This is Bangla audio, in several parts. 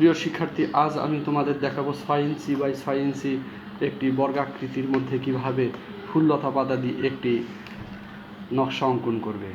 প্রিয় শিক্ষার্থী, আজ আমি তোমাদের দেখাবো ছয় ইঞ্চি বাই ছয় ইঞ্চি একটি বর্গাকৃতির মধ্যে কীভাবে ফুললতা পাতা দিয়ে একটি নকশা অঙ্কন করবে।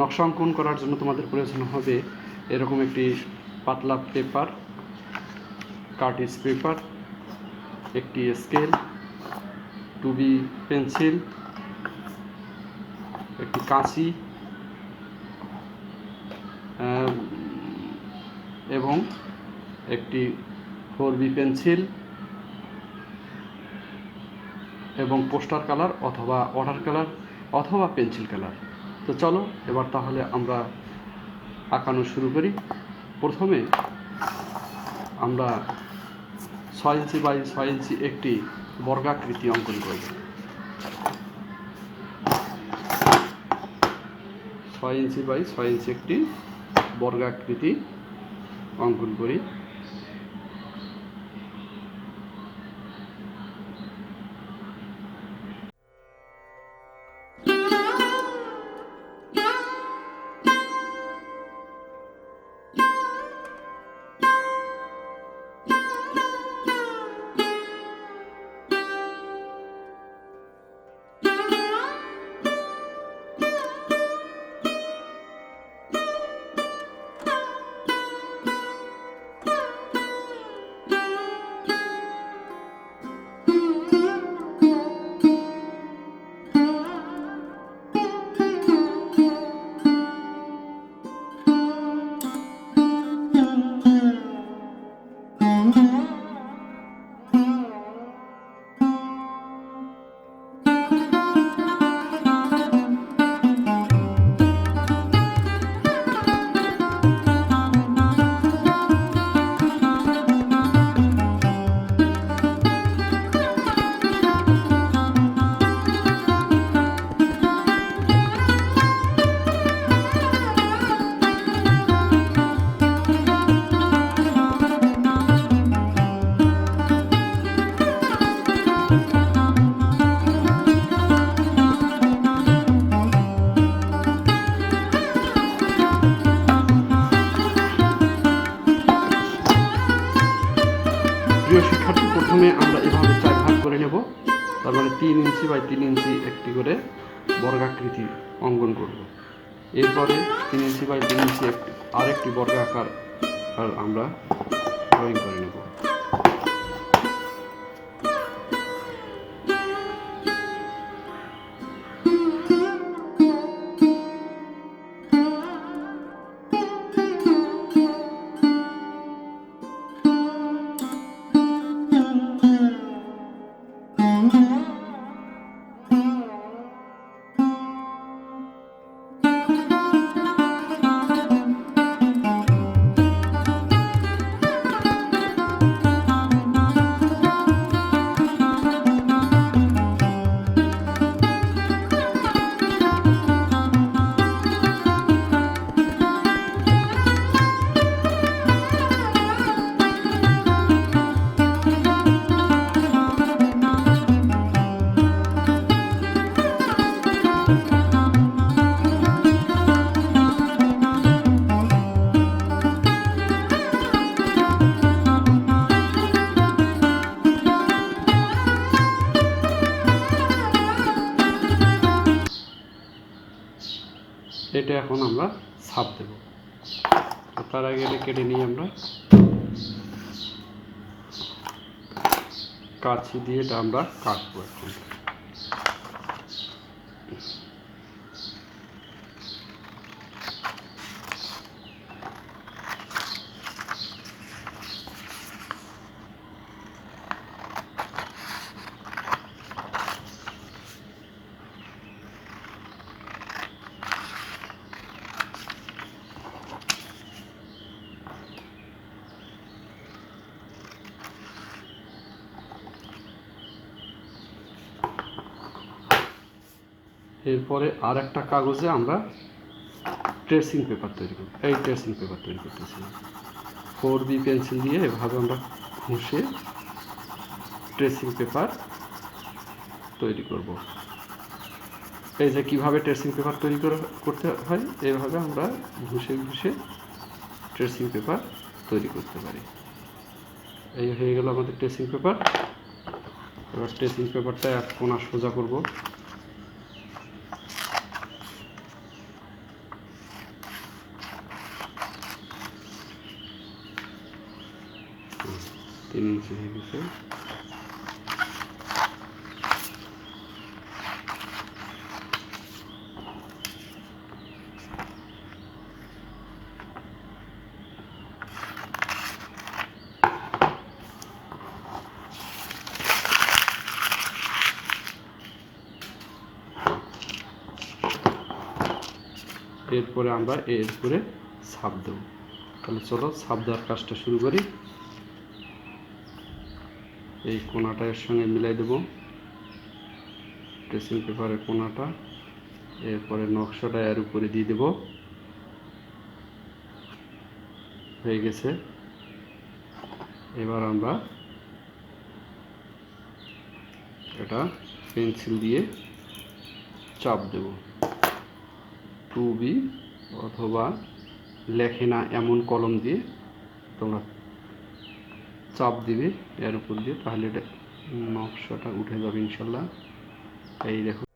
নকশা অঙ্কন করার জন্য তোমাদের প্রয়োজন হবে এরকম একটি পাতলা পেপার কার্টিস পেপার, একটি স্কেল, টুবি পেন্সিল, একটি কাঁচি এবং একটি ফোর বি পেন্সিল এবং পোস্টার কালার অথবা ওয়াটার কালার অথবা পেন্সিল কালার। তো চলো, এবার তাহলে আমরা আঁকানো শুরু করি। প্রথমে আমরা ছয় ইঞ্চি বাই ছয় ইঞ্চি একটি বর্গাকৃতি অঙ্কন করব। ছয় ইঞ্চি বাই ছয় ইঞ্চি একটি বর্গাকৃতি অঙ্কন করি। নেব। তার মানে তিন ইঞ্চি বাই তিন ইঞ্চি একটি করে বর্গাকৃতি অঙ্কন করব। এরপরে তিন ইঞ্চি বাই তিন ইঞ্চি একটি আরেকটি বর্গাকার আমরা ড্রয়িং করে এটা এখন আমরা ছাপ দেব। তার আগে এটা কেটে নিই আমরা। কাছি দিয়ে এটা আমরা কাটবো এখন। এরপরে আর একটা কাগজে আমরা ট্রেসিং পেপার তৈরি করব। এই ট্রেসিং পেপার তৈরি করতেছি। ফোর বি পেন্সিল দিয়ে এভাবে আমরা ঘুষে ট্রেসিং পেপার তৈরি করব। এই যে কীভাবে ট্রেসিং পেপার তৈরি করা- করতে হয়, এভাবে আমরা ঘষে ঘুষে ট্রেসিং পেপার তৈরি করতে পারি। এই হয়ে গেল আমাদের ট্রেসিং পেপার এবার ট্রেসিং পেপারটা এক কোনা সোজা করব। হয়ে গেছে এরপরে আমরা এর উপরে ছাপ দেবো। তাহলে চলো ছাপ দেওয়ার কাজটা শুরু করি। এই কোনাটা এর সঙ্গে মিলাই দেবো। ড্রেসিং পেপারের কোনাটা। এরপরে নকশাটা এর উপরে দিয়ে দেব। হয়ে গেছে। এবার আমরা এটা পেন্সিল দিয়ে চাপ দেবো। টু বি অথবা লেখে না এমন কলম দিয়ে তোমরা চাপ দিবে এর উপর দিয়ে তাহলে এটা নকশাটা উঠে যাবে ইনশাল্লাহ। এই দেখো।